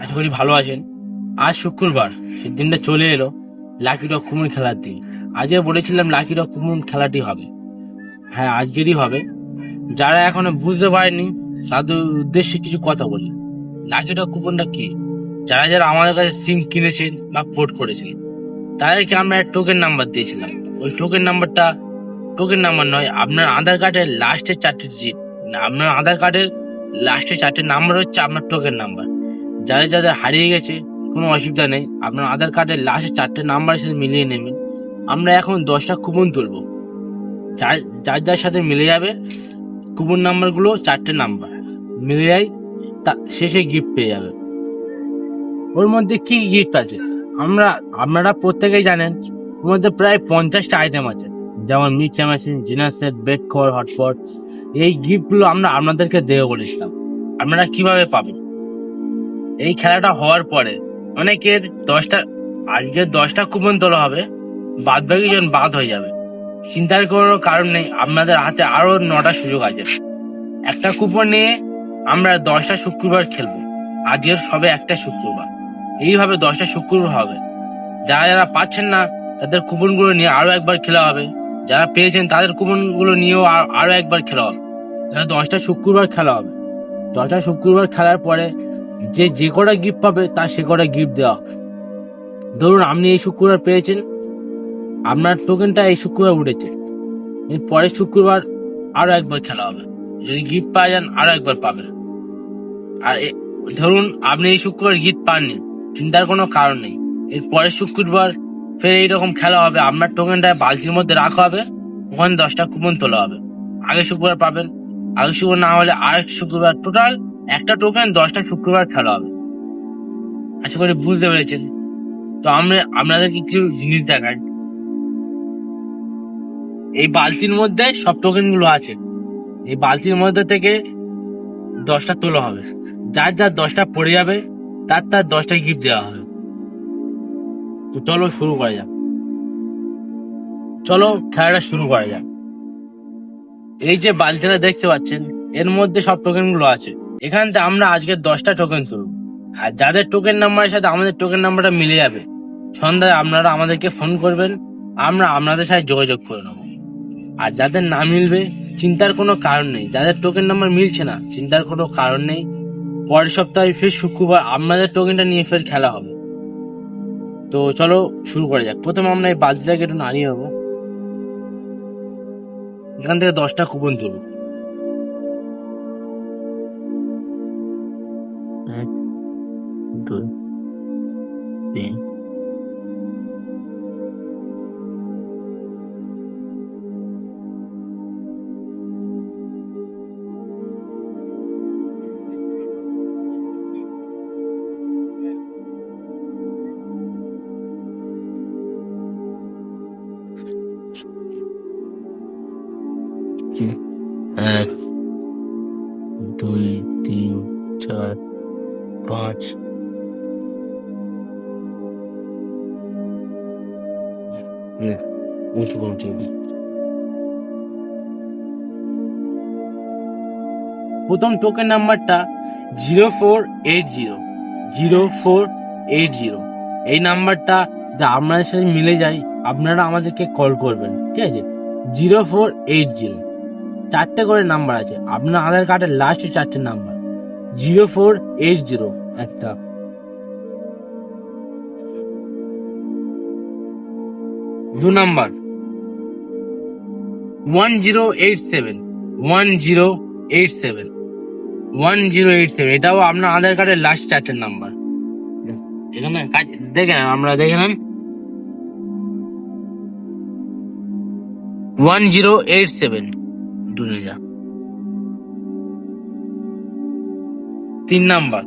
আশা করি ভালো আছেন? আজ শুক্রবার সে দিনটা চলে এলো লাকি রক কুমুন খেলার দিন। আজকে বলেছিলাম লাকি রক কুমুন খেলাটি হবে। হ্যাঁ আজকেরই হবে। যারা এখনও বুঝতে পারেনি তাদের উদ্দেশ্যে কিছু কথা বলি। লাকি রক কুপনটা কি? যারা যারা আমাদের কাছে সিম কিনেছেন বা পোর্ট করেছেন, তাদেরকে আমরা টোকেন নাম্বার দিয়েছিলাম। ওই টোকেন নাম্বারটা টোকেন নাম্বার নয়, আপনার আধার কার্ডের লাস্টের চারটে ডিজিট আপনার আধার কার্ডের লাস্টের চারটে নাম্বার হচ্ছে আপনার টোকেন নাম্বার যাদের যাদের হারিয়ে গেছে, কোনো অসুবিধা নেই। আপনার আধার কার্ডের লাস্টের চারটে নাম্বার সাথে মিলিয়ে নেবেন। আমরা এখন দশটা কুপন তুলবো। যার যার যার সাথে মিলে যাবে কুপন নাম্বারগুলো চারটে নাম্বার মিলে যায়, তা শেষে গিফট পেয়ে যাবে। ওর মধ্যে কি গিফট আছে? আমরা, আপনারা প্রত্যেকেই জানেন, ওর মধ্যে প্রায় পঞ্চাশটা আইটেম আছে। যেমন মিক্সচার মেশিন জিনার সেট বেড কভার হটপট এই গিফটগুলো আমরা আপনাদেরকে দেবো বলেছিলাম। আপনারা কীভাবে পাবেন? এই খেলাটা হওয়ার পরে অনেকের দশটা আজকে দশটা কুপন তোলা হবে বাদ বাকি জন বাদ হয়ে যাবে। চিন্তার কোনো কারণ নেই, আপনাদের হাতে আরও নটা সুযোগ আছে। একটা কুপন নিয়ে আমরা দশটা শুক্রবার খেলব। আজকের সবে একটা শুক্রবার। এইভাবে দশটা শুক্রবার হবে। যারা যারা পাচ্ছেন না, তাদের কুপনগুলো নিয়ে আরও একবার খেলা হবে। যারা পেয়েছেন, তাদের কুপনগুলো নিয়েও আর- আরও একবার খেলা হবে। দশটা শুক্রবার খেলা হবে। দশটা শুক্রবার খেলার পরে যে যে কটা গিফট পাবে, তার সে কটা গিফট দেওয়া। ধরুন আপনি এই শুক্রবার পেয়েছেন, আপনার টোকেনটা এই শুক্রবার উঠেছে। এর পরের শুক্রবার আরও একবার খেলা হবে। যদি গিফট পাওয়া যান, আরও একবার পাবেন। আর ধরুন আপনি এই শুক্রবার গিফট পাননি, চিন্তার কোনো কারণ নেই। এর পরের শুক্রবার ফের এইরকম খেলা হবে, আপনার টোকেনটা বালতির মধ্যে রাখা হবে, ওখানে দশটা কুপন তোলা হবে। আগে শুক্রবার পাবেন আগে শুক্রবার না হলে আরেক শুক্রবার টোটাল একটা টোকেন দশটা শুক্রবার খেলা হবে। আশা করি বুঝতে পেরেছেন। তো আমরা, আপনাদেরকে কিছু জিনিস দেখাই। এই বালতির মধ্যে সব টোকেনগুলো আছে। এই বালতির মধ্যে থেকে দশটা তোলা হবে। যার যার দশটা পড়ে যাবে, তার তার দশটা গিফট দেওয়া হবে। তো চলো শুরু করা যাক। চলো খেলাটা শুরু করা যাক। এই যে বালতিটা দেখতে পাচ্ছেন, এর মধ্যে সব টোকেনগুলো আছে। এখান থেকে আমরা আজকে দশটা টোকেন তুলব। আর যাদের টোকেন নাম্বারের সাথে আমাদের টোকেন নাম্বারটা মিলে যাবে। সন্ধ্যায় আপনারা আমাদেরকে ফোন করবেন, আমরা আপনাদের সাথে যোগাযোগ করে নেব। আর যাদের না মিলবে, চিন্তার কোনো কারণ নেই। যাদের টোকেন নাম্বার মিলছে না, চিন্তার কোনো কারণ নেই। পরের সপ্তাহে ফের শুক্রবার আপনাদের টোকেনটা নিয়ে ফের খেলা হবে। তো চলো, শুরু করা যাক। প্রথমে আমরা এই বালতিটাকে একটু নাড়িয়ে নেব। এখান থেকে দশটা কুপন তুলব। এক দুই তিন এক দুই তিন চার পাঁচ উঁচু টেবিল প্রথম টোকেন নাম্বারটা zero four eight zero zero four eight zero এই নাম্বারটা যা আপনাদের সাথে মিলে যায় আপনারা আমাদেরকে কল করবেন ঠিক আছে? জিরো ফোর এইট জিরো চারটে করে নাম্বার আছে। আপনার আধার কার্ডের লাস্টে চারটে number zero four eight zero একটা। দু number. One zero eight seven one zero eight seven one zero eight seven এটাও আপনার আধার কার্ডের লাস্ট চারটে নাম্বার। এখানে কাজ দেখে নেন আমরা দেখে নেন। ওয়ান জিরো এইট সেভেন দুনিয়া। তিন number.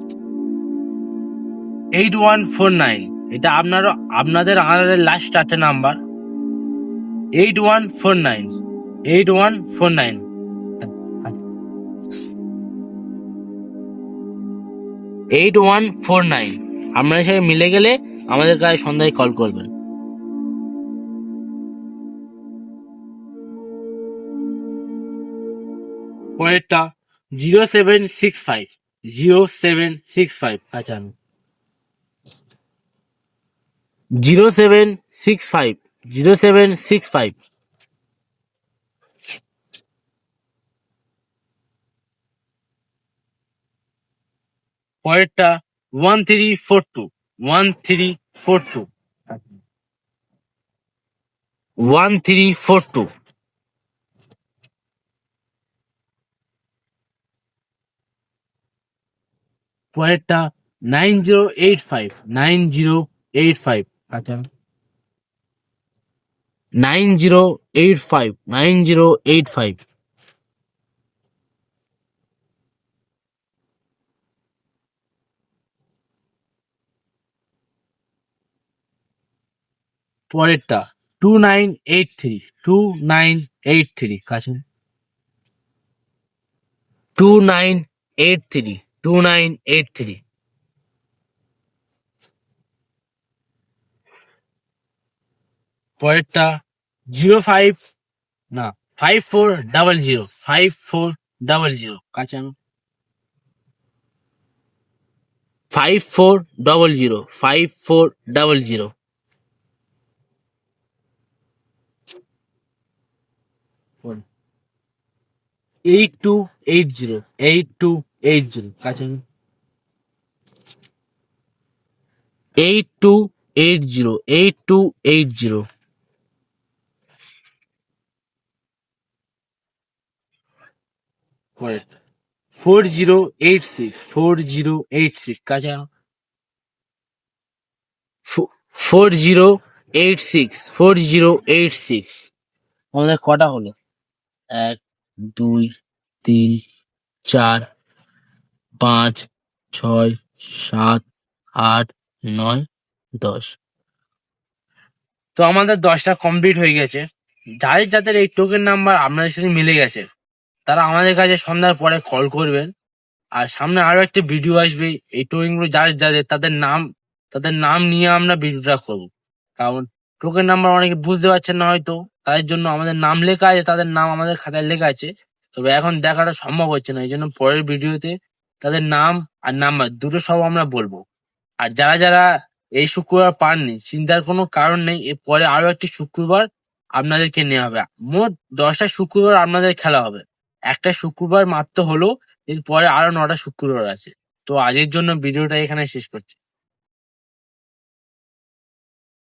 Eight one four nine এটা আপনারও, আপনাদের আধারের লাস্ট চারটে number. Eight one four nine eight one four nine eight one four nine আপনাদের সাথে মিলে গেলে আমাদের কাছে সন্ধ্যায় কল করবেন। পরেরটা zero seven six five zero seven six five আচ্ছা আমি। Zero seven six five zero seven six five পরেরটা one three four two one three four two one three four two পরেরটা nine zero eight five nine zero eight five. আচ্ছা। Nine zero eight five nine zero eight five. পরেরটা two nine eight three two nine eight three. কাছে। Two nine eight three. Two nine eight three পরেরটা zero five না five four double zero five four double zero কাছে five four double zero five four double zero eight two eight zero eight two eight zero কাছে। Eight two eight zero eight two eight zero four zero eight six four zero eight six কাছে four zero eight six four zero eight six আমাদের কটা হলো? এক, দুই, তিন, চার পাঁচ, ছয়, সাত, আট, নয়, দশ। তো আমাদের দশটা কমপ্লিট হয়ে গেছে। যাদের যাদের এই টোকেন নাম্বার আপনাদের সাথে মিলে গেছে, তারা আমাদের কাছে সন্ধ্যার পরে কল করবেন। আর সামনে আরও একটা ভিডিও আসবে, এই টোকেনগুলো যাদের যাদের, তাদের নাম তাদের নাম নিয়ে আমরা ভিডিওটা করব। কারণ টোকেন নাম্বার অনেকে বুঝতে পারছেন না হয়তো, তাদের জন্য আমাদের নাম লেখা আছে, তাদের নাম আমাদের খাতায় লেখা আছে। তবে এখন দেখাটা সম্ভব হচ্ছে না, এই জন্য পরের ভিডিওতে তাদের নাম আর নাম্বার দুটো সব আমরা বলব। আর যারা যারা এই শুক্রবার পাননি, চিন্তার কোনো কারণ নেই পরে আরও একটি শুক্রবার আপনাদেরকে নেওয়া হবে। মোট দশটা শুক্রবার আপনাদের খেলা হবে। একটা শুক্রবার মাত্র হলো, এরপরে আরও নটা শুক্রবার আছে। তো আজের জন্য ভিডিওটা এখানে শেষ করছি।